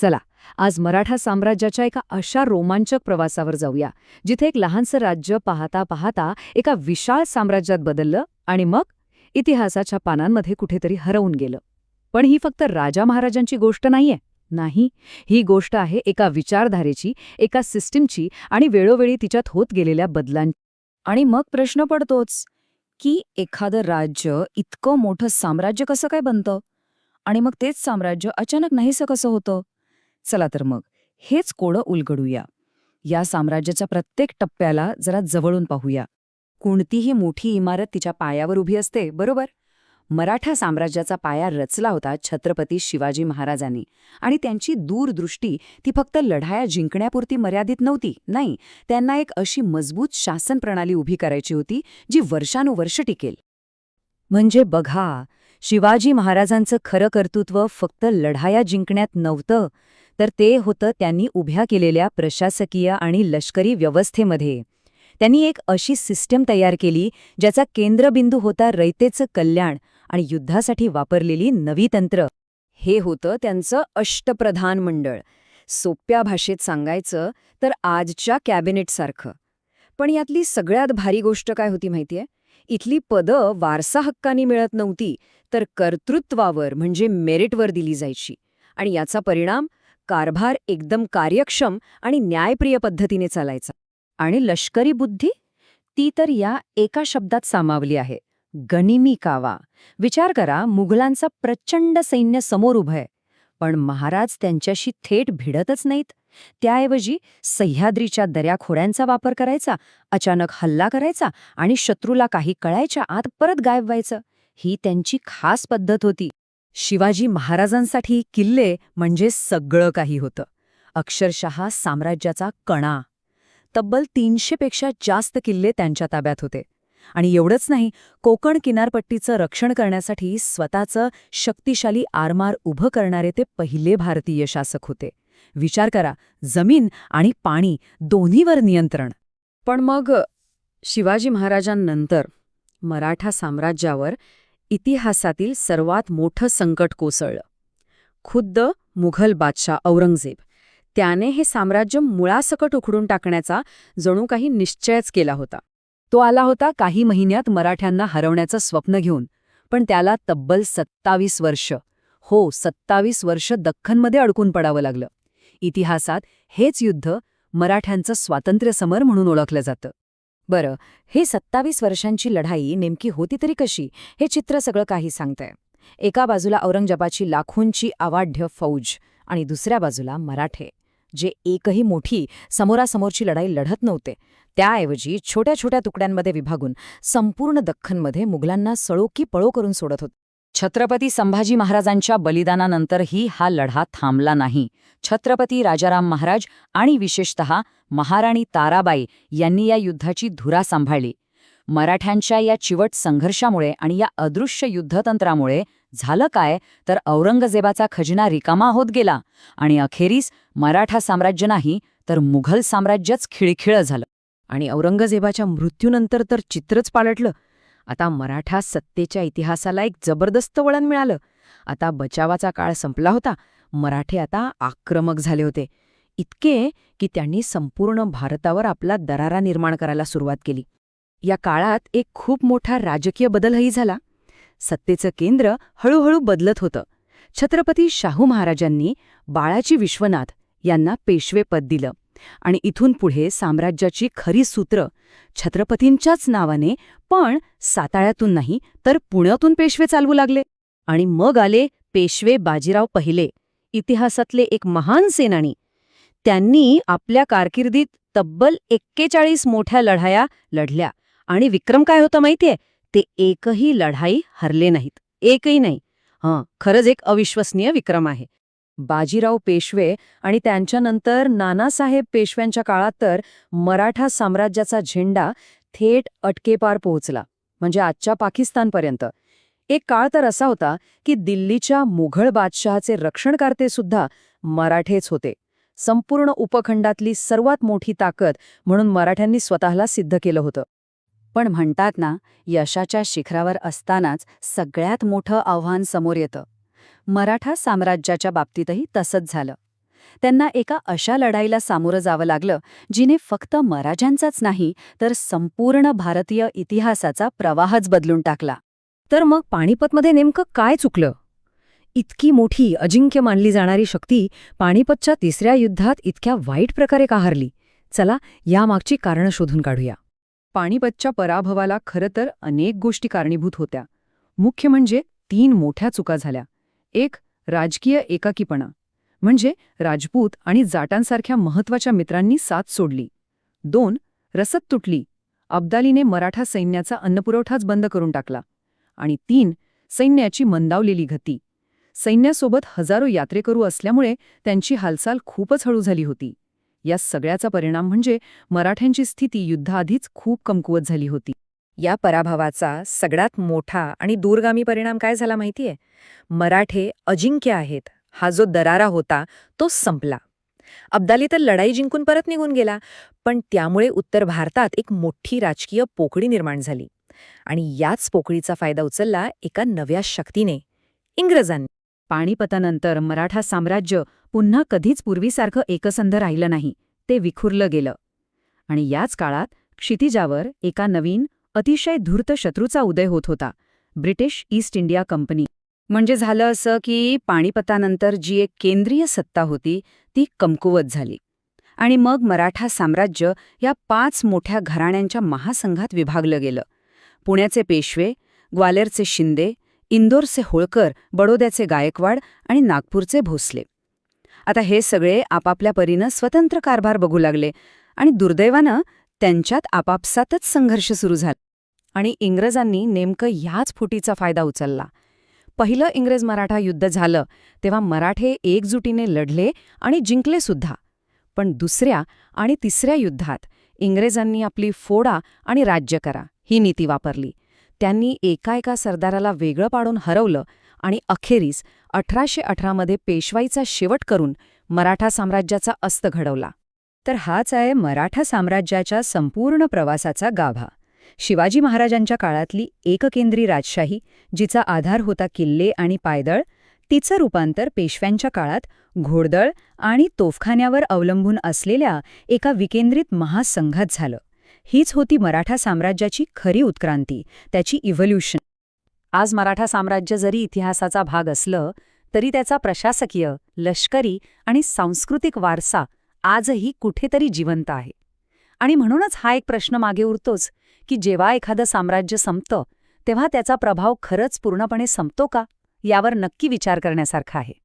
चला आज मराठा साम्राज्याच्या एका अशा रोमांचक प्रवासावर जाऊया जिथे एक लहानसं राज्य पाहता पाहता एका विशाळ साम्राज्यात बदललं आणि मग इतिहासाच्या पानांमध्ये कुठेतरी हरवून गेलं. पण ही फक्त राजा महाराजांची गोष्ट नाहीये नाही. ही गोष्ट आहे एका विचारधारेची एका सिस्टीमची आणि वेळोवेळी तिच्यात होत गेलेल्या बदलांची आणि मग प्रश्न पडतोच की एखादं राज्य इतकं मोठं साम्राज्य कसं काय बनतं? आणि मग तेच साम्राज्य अचानक नाहीसं कसं होतं? चला तर मग. हेच कोडं उलगडूया. या साम्राज्याच्या प्रत्येक टप्प्याला जरा जवळून पाहूया. कोणतीही मोठी इमारत तिच्या पायावर उभी असते बरोबर? मराठा साम्राज्याचा पाया रचला होता छत्रपती शिवाजी महाराजांनी आणि त्यांची दूरदृष्टी ती फक्त लढाया जिंकण्यापुरती मर्यादित नव्हती नाही. त्यांना एक अशी मजबूत शासन प्रणाली उभी करायची होती जी वर्षानुवर्ष टिकेल. म्हणजे बघा शिवाजी महाराजांचं खरं कर्तृत्व फक्त लढाया जिंकण्यात नव्हतं तर ते होतं त्यांनी उभ्या केलेल्या प्रशासकीय आणि लष्करी व्यवस्थेमध्ये. त्यांनी एक अशी सिस्टम तयार केली ज्याचा केंद्रबिंदू होता रयतेचं कल्याण आणि युद्धासाठी वापरलेली नवी तंत्र. हे होतं त्यांचं अष्टप्रधान मंडळ. सोप्या भाषेत सांगायचं तर आजच्या कॅबिनेटसारखं. पण यातली सगळ्यात भारी गोष्ट काय होती माहितीये? इथली पदं वारसा हक्कानी मिळत नव्हती तर कर्तृत्वावर म्हणजे मेरिटवर दिली जायची. आणि याचा परिणाम कारभार एकदम कार्यक्षम आणि न्यायप्रिय पद्धतीने चालायचा. आणि लष्करी बुद्धी? ती तर या एका शब्दात सामावली आहे. गनिमी कावा. विचार करा मुघलांचा प्रचंड सैन्य समोर उभं आहे. पण महाराज त्यांच्याशी थेट भिडतच नाहीत. त्याऐवजी सह्याद्रीच्या दर्याखोड्यांचा वापर करायचा अचानक हल्ला करायचा आणि शत्रूला काही कळायच्या आत परत गायब व्हायचं. ही त्यांची खास पद्धत होती. शिवाजी महाराजांसाठी किल्ले म्हणजे सगळं काही होतं. अक्षरशः साम्राज्याचा कणा. तब्बल तीनशेपेक्षा जास्त किल्ले त्यांच्या ताब्यात होते. आणि एवढंच नाही कोकण किनारपट्टीचं रक्षण करण्यासाठी स्वतःचं शक्तिशाली आरमार उभं करणारे ते पहिले भारतीय शासक होते. विचार करा जमीन आणि पाणी दोन्हीवर नियंत्रण. पण मग शिवाजी महाराजांनंतर मराठा साम्राज्यावर इतिहासातील सर्वात मोठं संकट कोसळलं. खुद्द मुघल बादशाह औरंगजेब. त्याने हे साम्राज्य मुळासकट उखडून टाकण्याचा जणू काही निश्चयच केला होता. तो आला होता काही महिन्यात मराठ्यांना हरवण्याचं स्वप्न घेऊन पण त्याला तब्बल सत्तावीस वर्ष. हो सत्तावीस वर्ष दख्खनमध्ये अडकून पडावं लागलं. इतिहासात हेच युद्ध मराठ्यांचं स्वातंत्र्यसमर म्हणून ओळखलं जातं. बरं हे सत्तावीस वर्षांची लढाई नेमकी होती तरी कशी हे चित्र सगळं काही सांगतंय. एका बाजूला औरंगजेबाची लाखोंची आवाढ्य फौज आणि दुसऱ्या बाजूला मराठे. जे एकही मोठी समोरासमोरची लढाई लढत नव्हते. त्याऐवजी छोट्या छोट्या तुकड्यांमध्ये विभागून संपूर्ण दख्खनमध्ये मुघलांना सळोकी पळो करून सोडत होते. छत्रपती संभाजी महाराजांच्या बलिदानानंतरही हा लढा थांबला नाही. छत्रपती राजाराम महाराज आणि विशेषत महाराणी ताराबाई यांनी या युद्धाची धुरा सांभाळली. मराठ्यांच्या या चिवट संघर्षामुळे आणि या अदृश्य युद्धतंत्रामुळे झालं काय तर औरंगजेबाचा खजिना रिकामा होत गेला आणि अखेरीस मराठा साम्राज्य नाही तर मुघल साम्राज्यच खिळखिळं झालं. आणि औरंगजेबाच्या मृत्यूनंतर तर चित्रच पालटलं. आता मराठा सत्तेच्या इतिहासाला एक जबरदस्त वळण मिळालं. आता बचावाचा काळ संपला होता. मराठे आता आक्रमक झाले होते. इतके की त्यांनी संपूर्ण भारतावर आपला दरारा निर्माण करायला सुरुवात केली. या काळात एक खूप मोठा राजकीय बदलही झाला. सत्तेचं केंद्र हळूहळू बदलत होतं. छत्रपती शाहू महाराजांनी बाळाची विश्वनाथ यांना पेशवेपद दिलं आणि इथून पुढे साम्राज्याची खरी सूत्र छत्रपतींच्याच नावाने पण साताळ्यातून नाही तर पुण्यातून पेशवे चालवू लागले. आणि मग आले पेशवे बाजीराव पहिले इतिहासातले एक महान सेनानी. त्यांनी आपल्या कारकिर्दीत तब्बल एक्केचाळीस मोठ्या लढाया लढल्या. आणि विक्रम काय होता माहितीये? ते एकही लढाई हरले नाहीत. एकही नाही. हं खरंच एक अविश्वसनीय विक्रम आहे. बाजीराव पेशवे आणि त्यांच्यानंतर नानासाहेब पेशव्यांच्या काळात तर मराठा साम्राज्याचा झेंडा थेट अटकेपार पोहोचला म्हणजे आजच्या पाकिस्तानपर्यंत. एक काळ तर असा होता की दिल्लीच्या मुघल बादशहाचे रक्षणकर्ते सुद्धा मराठेच होते. संपूर्ण उपखंडातली सर्वात मोठी ताकद म्हणून मराठ्यांनी स्वतःला सिद्ध केलं होतं. पण म्हणतात ना यशाच्या शिखरावर असतानाच सगळ्यात मोठं आव्हान समोर येतं. मराठा साम्राज्याच्या बाबतीतही तसंच झालं. त्यांना एका अशा लढाईला सामोरं जावं लागलं जिने फक्त मराठ्यांचाच नाही तर संपूर्ण भारतीय इतिहासाचा प्रवाहच बदलून टाकला. तर मग पाणीपतमध्ये नेमकं काय चुकलं? इतकी मोठी अजिंक्य मानली जाणारी शक्ती पाणीपतच्या तिसऱ्या युद्धात इतक्या वाईट प्रकारे का हरली चला यामागची कारणं शोधून काढूया. पाणीपतच्या पराभवाला खरं तर अनेक गोष्टी कारणीभूत होत्या. मुख्य म्हणजे तीन मोठ्या चुका झाल्या. एक राजकीय एकाकीपणा. म्हणजे राजपूत आणि जाटांसारख्या महत्त्वाच्या मित्रांनी साथ सोडली. दोन रसद तुटली. अब्दालीने मराठा सैन्याचा अन्नपुरवठाच बंद करून टाकला. आणि तीन सैन्याची मंदावलेली गती. सैन्यासोबत हजारो यात्रेकरू असल्यामुळे त्यांची हालचाल खूपच हळू झाली होती. या सगळ्याचा परिणाम म्हणजे मराठ्यांची स्थिती युद्धाआधीच खूप कमकुवत झाली होती. या पराभवाचा सगळ्यात मोठा आणि दूरगामी परिणाम काय झाला माहितीये? मराठे अजिंक्य आहेत. हा जो दरारा होता तो संपला. अब्दाली तर लढाई जिंकून परत निघून गेला पण त्यामुळे उत्तर भारतात एक मोठी राजकीय पोकळी निर्माण झाली. आणि याच पोकळीचा फायदा उचलला एका नव्या शक्तीने इंग्रजांनी. पाणीपतानंतर मराठा साम्राज्य पुन्हा कधीच पूर्वीसारखं एकसंध राहिलं नाही ते विखुरलं गेलं. आणि याच काळात क्षितिजावर एका नवीन अतिशय धूर्त शत्रूचा उदय होत होता ब्रिटिश ईस्ट इंडिया कंपनी. म्हणजे झालं असं की पाणीपतानंतर जी एक केंद्रीय सत्ता होती ती कमकुवत झाली. आणि मग मराठा साम्राज्य या पाच मोठ्या घराण्यांच्या महासंघात विभागलं गेलं. पुण्याचे पेशवे ग्वालेरचे शिंदे इंदोरचे होळकर बडोद्याचे गायकवाड आणि नागपूरचे भोसले. आता हे सगळे आपापल्या परीनं स्वतंत्र कारभार बघू लागले आणि दुर्दैवानं त्यांच्यात आपापसातच संघर्ष सुरू झाला आणि इंग्रजांनी नेमकं ह्याच फुटीचा फायदा उचलला. पहिलं इंग्रज मराठा युद्ध झालं तेव्हा मराठे एकजुटीने लढले आणि जिंकले सुद्धा. पण दुसऱ्या आणि तिसऱ्या युद्धात इंग्रजांनी आपली फोडा आणि राज्य करा ही नीती वापरली. त्यांनी एका एका सरदाराला वेगळं पाडून हरवलं आणि अखेरीस अठराशे अठरामध्ये पेशवाईचा शेवट करून मराठा साम्राज्याचा अस्त घडवला. तर हाच आहे मराठा साम्राज्याच्या संपूर्ण प्रवासाचा गाभा. शिवाजी महाराजांच्या काळातली एककेंद्री राजशाही जिचा आधार होता किल्ले आणि पायदळ तिचं रूपांतर पेशव्यांच्या काळात घोडदळ आणि तोफखान्यावर अवलंबून असलेल्या एका विकेंद्रित महासंघात झालं. हीच होती मराठा साम्राज्याची खरी उत्क्रांती त्याची इव्होल्युशन आज मराठा साम्राज्य जरी इतिहासाचा भाग असलं तरी त्याचा प्रशासकीय लष्करी आणि सांस्कृतिक वारसा आजही कुठेतरी जिवंत आहे. आणि म्हणूनच हा एक प्रश्न मागे उरतोच की जेव्हा एखादं साम्राज्य संपतं तेव्हा त्याचा प्रभाव खरंच पूर्णपणे संपतो का? यावर नक्की विचार करण्यासारखा आहे.